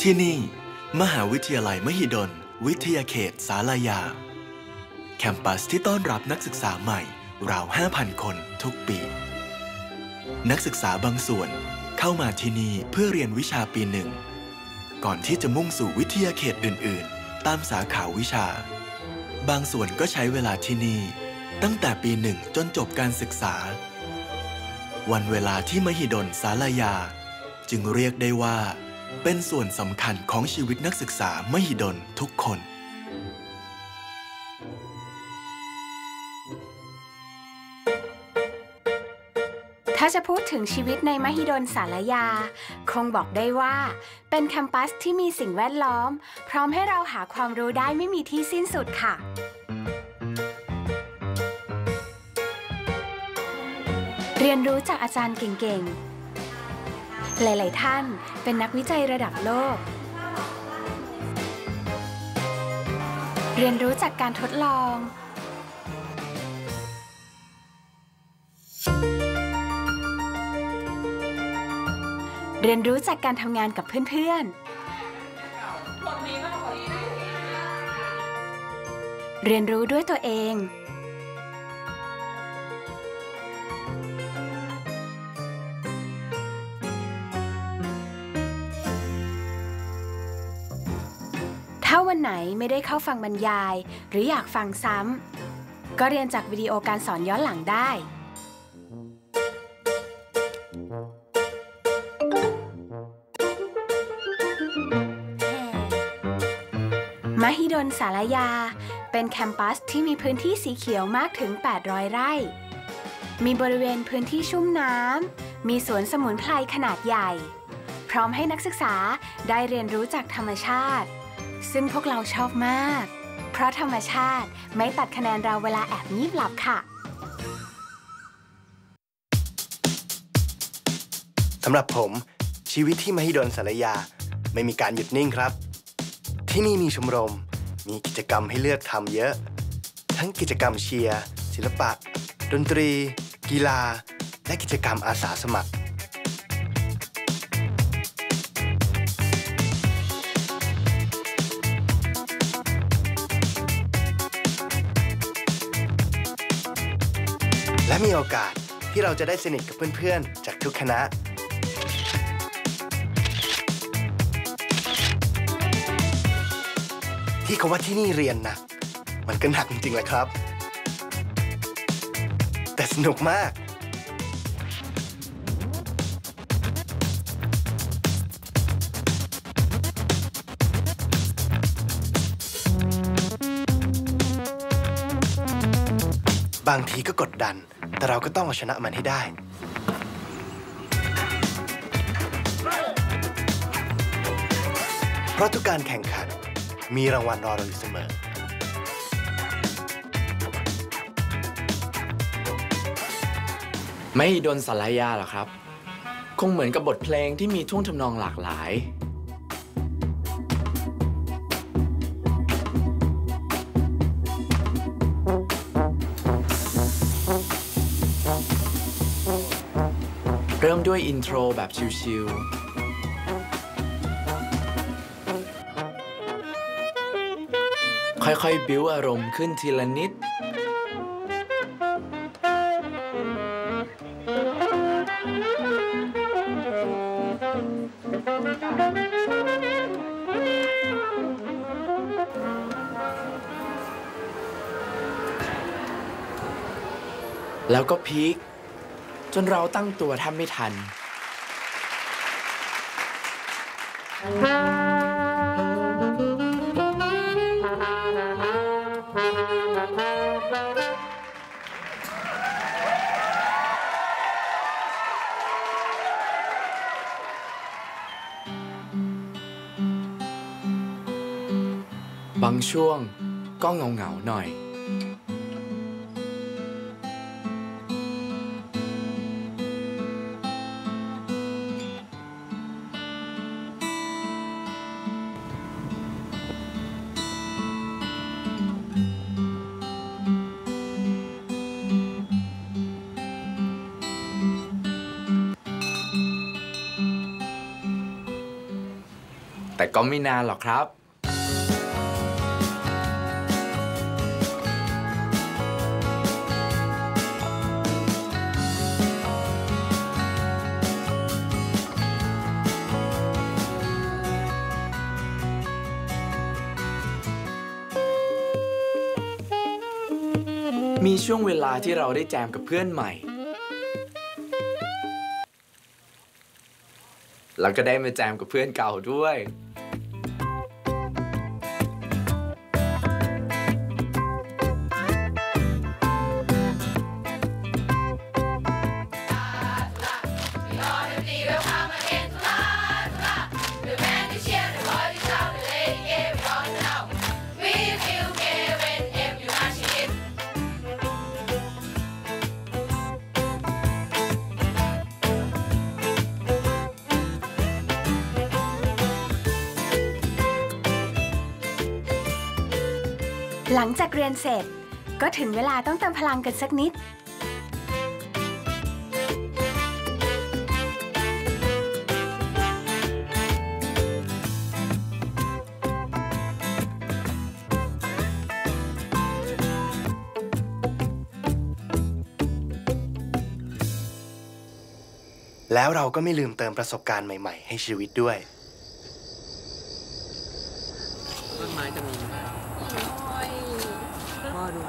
ที่นี่ มหาวิทยาลัยมหิดล วิทยาเขตสาลายา แคมปัสที่ต้อนรับนักศึกษาใหม่ ราว 5,000 คนทุกปี นักศึกษาบางส่วนเข้ามาที่นี่เพื่อเรียนวิชาปีหนึ่ง ก่อนที่จะมุ่งสู่วิทยาเขตอื่น ๆ ตามสาขาวิชา บางส่วนก็ใช้เวลาที่นี่ ตั้งแต่ปีหนึ่งจนจบการศึกษา วันเวลาที่มหิดลสาลายา จึงเรียกได้ว่า เป็นส่วนสำคัญของชีวิตนักศึกษามหิดลทุกคนถ้าจะพูดถึงชีวิตในมหิดลสารยา คงบอกได้ว่า เป็นแคมปัสที่มีสิ่งแวดล้อม พร้อมให้เราหาความรู้ได้ไม่มีที่สิ้นสุดค่ะ เรียนรู้จากอาจารย์เก่งๆ หลาย ๆ ท่านเป็นนักวิจัยระดับโลก เรียนรู้จากการทดลอง เรียนรู้จากการทำงานกับเพื่อน ๆ เรียนรู้ด้วยตัวเอง ถ้าวันไหนไม่ได้เข้าฟังบรรยาย หรืออยากฟังซ้ำ ก็เรียนจากวิดีโอการสอนย้อนหลังได้ มหิดลสารยา เป็นแคมปัสที่มีพื้นที่สีเขียวมากถึง 800 ไร่ มีบริเวณพื้นที่ชุ่มน้ำ มีสวนสมุนไพรขนาดใหญ่ พร้อมให้นักศึกษาได้เรียนรู้จากธรรมชาติ ซึ่งพวกเราชอบมาก เพราะธรรมชาติไม่ตัดคะแนนเราเวลาแอบงีบหลับค่ะสำหรับผมชีวิตที่มหิดลสารยาไม่มีการหยุดนิ่งครับ ที่นี่มีชมรม มีกิจกรรมให้เลือกทำเยอะ ทั้งกิจกรรมเชียร์ศิลปะ ดนตรี กีฬา และกิจกรรมอาสาสมัคร และมีโอกาสที่เราจะได้สนิทกับเพื่อนๆ จากทุกคณะ ที่เขาว่าที่นี่เรียนหนัก มันก็หนักจริงๆแหละครับ แต่สนุกมาก บางทีก็กดดัน แต่เราก็ต้องเอาชนะมันให้ได้ เพราะทุกการแข่งขันมีรางวัลรอเราอยู่เสมอ ไม่โดนสารยาหรอครับ คงเหมือนกับบทเพลงที่มีท่วงทำนองหลากหลาย เริ่มด้วยอินโทรแบบชิวๆ ค่อยๆ บิ้วอารมณ์ขึ้นทีละนิด แล้วก็พีค จนเราตั้งตัวแทบไม่ทัน บางช่วงก็เงาเงาๆหน่อย แต่ก็ไม่นานหรอกครับ มีช่วงเวลาที่เราได้แจมกับเพื่อนใหม่ แล้วก็ได้มาแจมกับเพื่อนเก่าด้วย หลังจากเรียนเสร็จ ก็ถึงเวลาต้องเติมพลังกันสักนิด แล้วเราก็ไม่ลืมเติมประสบการณ์ใหม่ๆ ให้ชีวิตด้วย ต้นไม้จะมี พ่อดู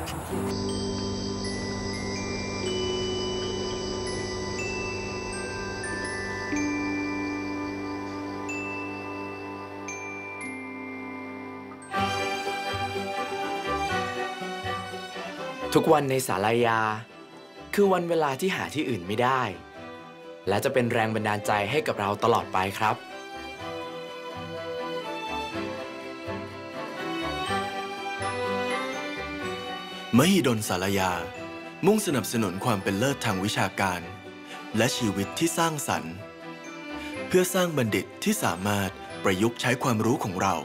ทุกวันในสาลายา คือวันเวลาที่หาที่อื่นไม่ได้ และจะเป็นแรงบันดาลใจให้กับเราตลอดไปครับ มหิดลสารยา มุ่งสนับสนุนความเป็นเลิศทางวิชาการ และชีวิตที่สร้างสรรค์ เพื่อสร้างบัณฑิตที่สามารถประยุกต์ใช้ความรู้ของเรา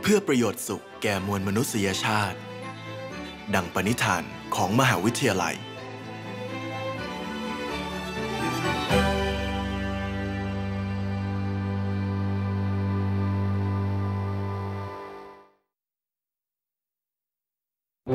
เพื่อประโยชน์สุขแก่มวลมนุษยชาติ ดังปณิธานของมหาวิทยาลัย เ